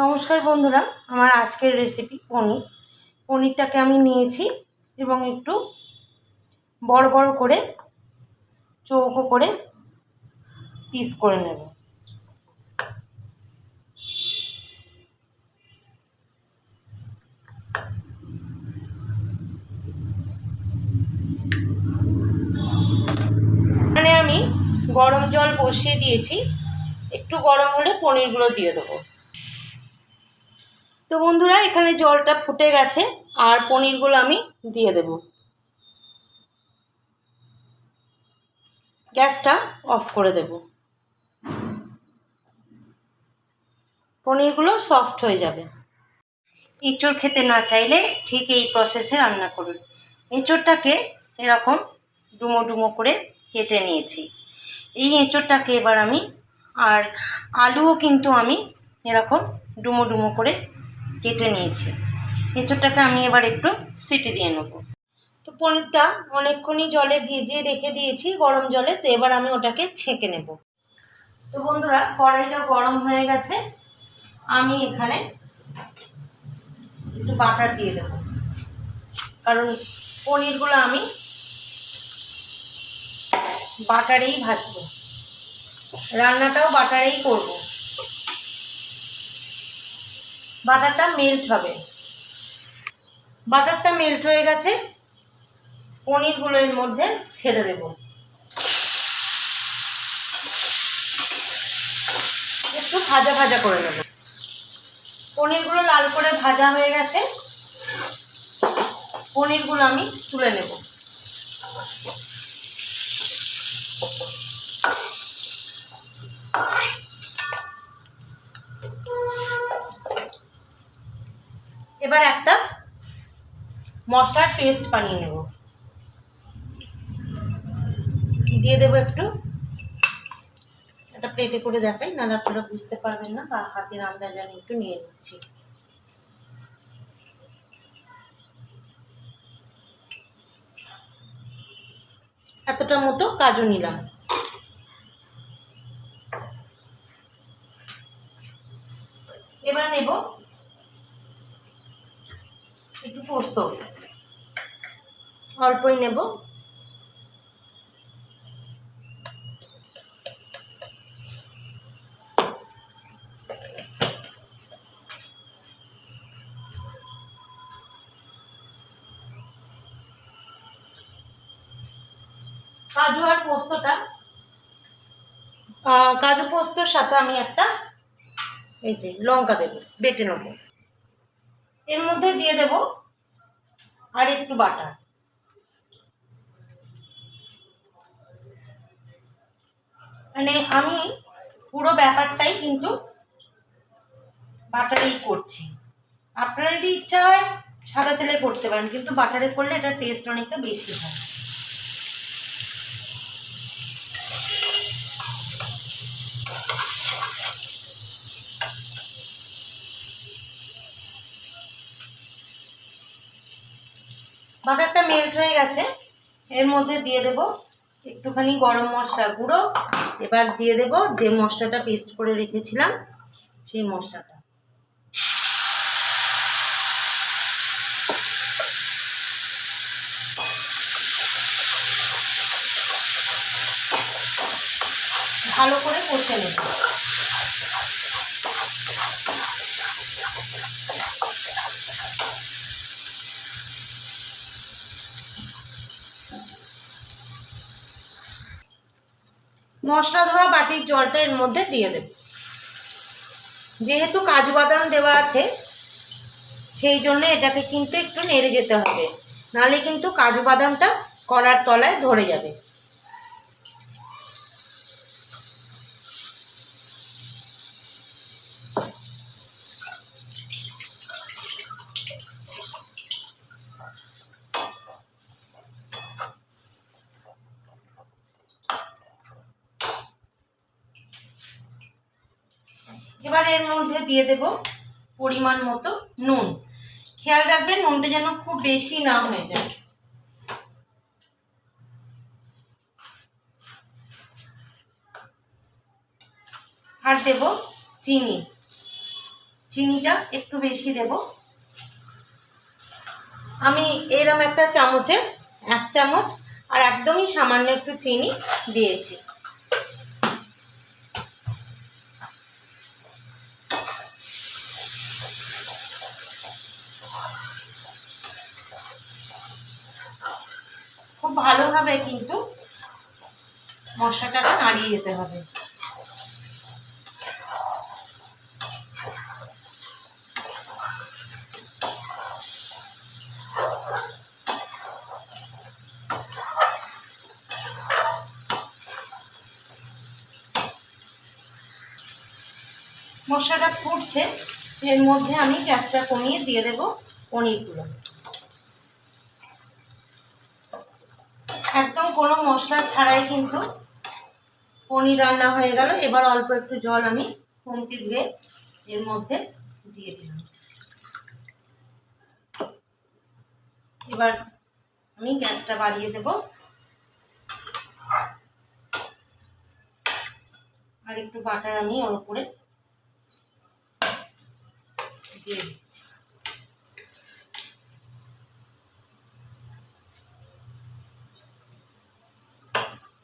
নমস্কার বন্ধুরা, আমার আজকের রেসিপি পনির। পনিরটাকে আমি নিয়েছি এবং একটু বড় বড় করে, চৌকো করে পিস করে নেব। এখানে আমি গরম জল বসিয়ে দিয়েছি। একটু গরম হলে পনিরগুলো দিয়ে দেবো। তো বন্ধুরা, এখানে জলটা ফুটে গেছে আর পনিরগুলো আমি দিয়ে দেব। গ্যাসটা অফ করে দেব। পনিরগুলো সফট হয়ে যাবে। এঁচড় খেতে না চাইলে ঠিক এই প্রসেসে রান্না করুন। এঁচড়টাকে এরকম ডুমো ডুমো করে কেটে নিয়েছি। এই এঁচড়টাকে এবার আমি আর আলুও কিন্তু আমি এরকম ডুমো ডুমো করে কেটে নিয়েছি। এঁচড়টাকে আমি এবার একটু সিটি দিয়ে নেব। তো পনিরটা অনেকক্ষণই জলে ভিজিয়ে রেখে দিয়েছি, গরম জলে। তো এবার আমি ওটাকে ছেঁকে নেব। তো বন্ধুরা কড়াইটা গরম হয়ে গেছে। আমি এখানে একটু বাটার দিয়ে দেবো। কারণ পনিরগুলো আমি বাটারেই ভাজবো। রান্নাটাও বাটারেই করব। বাটারটা মেল্ট হবে। বাটারটা মেল্ট হয়ে গেছে। পনিরগুলো এর মধ্যে ছেড়ে দেব। একটু ভাজা ভাজা করে নেব। পনিরগুলো লাল করে ভাজা হয়ে গেছে। পনিরগুলো আমি তুলে নেব। এবার একটা মশলার পেস্ট বানিয়ে নেব। দিয়ে দেবো একটু। একটা প্লেটে করে দেখাই, নাহলে আপনারা বুঝতে পারবেন না, বা হাতের আন্দাজ আমি একটু নিয়ে নিচ্ছি। এতটা মতো কাজু নিলাম এবার নেব একটু পোস্ত। অল্পই নেব। কাজু আর পোস্তটা। কাজু পোস্তর সাথে আমি একটা এই যে লঙ্কা দেবো, বেটে নেব। এর মধ্যে দিয়ে দেব আর একটু বাটার মানে আমি পুরো ব্যাপারটাই কিন্তু বাটারেই করছি। আপনারা যদি ইচ্ছা হয় সাদা তেলে করতে পারেন, কিন্তু বাটারে করলে এটা টেস্ট অনেকটা বেশি হয় বাটারটা মেল্ট হয়ে গেছে। এর মধ্যে দিয়ে দেব একটুখানি গরম মশলা গুঁড়ো। এবার দিয়ে দেব যে মশলাটা পেস্ট করে রেখেছিলাম, সেই মশলাটা। ভালো করে কষে নেব। মশলা ধোয়া বাটির জলটা এর মধ্যে দিয়ে দেব। যেহেতু কাজু বাদাম দেওয়া আছে, সেই জন্য এটাকে কিন্তু একটু নেড়ে যেতে হবে। নালে কিন্তু কাজু বাদামটা কড়ার তলায় ধরে যাবে। এর মধ্যে দিয়ে দেব পরিমাণ মতো নুন। খেয়াল রাখবেন, নুনটা যেন খুব বেশি না হয়ে যায়। আর দেব চিনি। চিনিটা একটু বেশি দেব। আমি এরম একটা চামচে, এক চামচ, আর একদমই সামান্য একটু চিনি দিয়েছি। ভালোভাবে কিন্তু মশলাটাকে নাড়িয়ে যেতে হবে। মশলাটা ফুটছে, এর মধ্যে আমি গ্যাসটা কমিয়ে দিয়ে দেব পনিরগুলো। কোনো মশলা ছাড়াই কিন্তু পনির রান্না হয়ে গেল। এবার অল্প একটু জল আমি কমতি ধুয়ে এর মধ্যে দিয়ে দিলাম। এবার আমি গ্যাসটা বাড়িয়ে দেব। আর একটু বাটার আমি ওর উপরে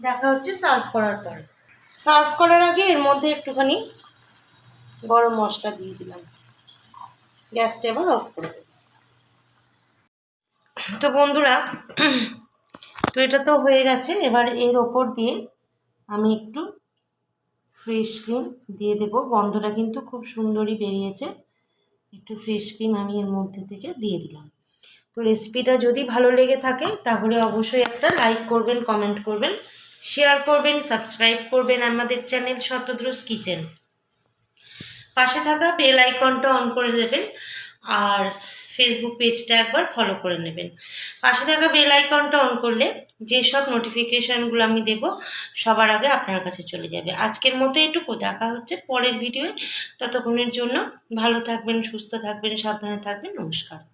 দেখা হচ্ছে সার্ভ করার পর। সার্ভ করার আগে এর মধ্যে একটুখানি গরম মশলা দিয়ে দিলাম। গ্যাসটা এবার অফ করে তো বন্ধুরা, তো এটা তো হয়ে গেছে। এবার এর ওপর দিয়ে আমি একটু ফ্রেশ ক্রিম দিয়ে দেব। গন্ধটা কিন্তু খুব সুন্দরই বেরিয়েছে। একটু ফ্রেশ ক্রিম আমি এর মধ্যে থেকে দিয়ে দিলাম। তো রেসিপিটা যদি ভালো লেগে থাকে, তাহলে অবশ্যই একটা লাইক করবেন কমেন্ট করবেন। শেয়ার করবেন, সাবস্ক্রাইব করবেন আমাদের চ্যানেল শতদ্রুস কিচেন। পাশে থাকা বেল আইকনটা অন করে দেবেন আর ফেসবুক পেজটা একবার ফলো করে নেবেন। পাশে থাকা বেল আইকনটা অন করলে যেসব নোটিফিকেশানগুলো আমি দেব, সবার আগে আপনার কাছে চলে যাবে। আজকের মতো এটুকু, দেখা হচ্ছে পরের ভিডিওয়ে। ততক্ষণের জন্য ভালো থাকবেন, সুস্থ থাকবেন, সাবধানে থাকবেন, নমস্কার।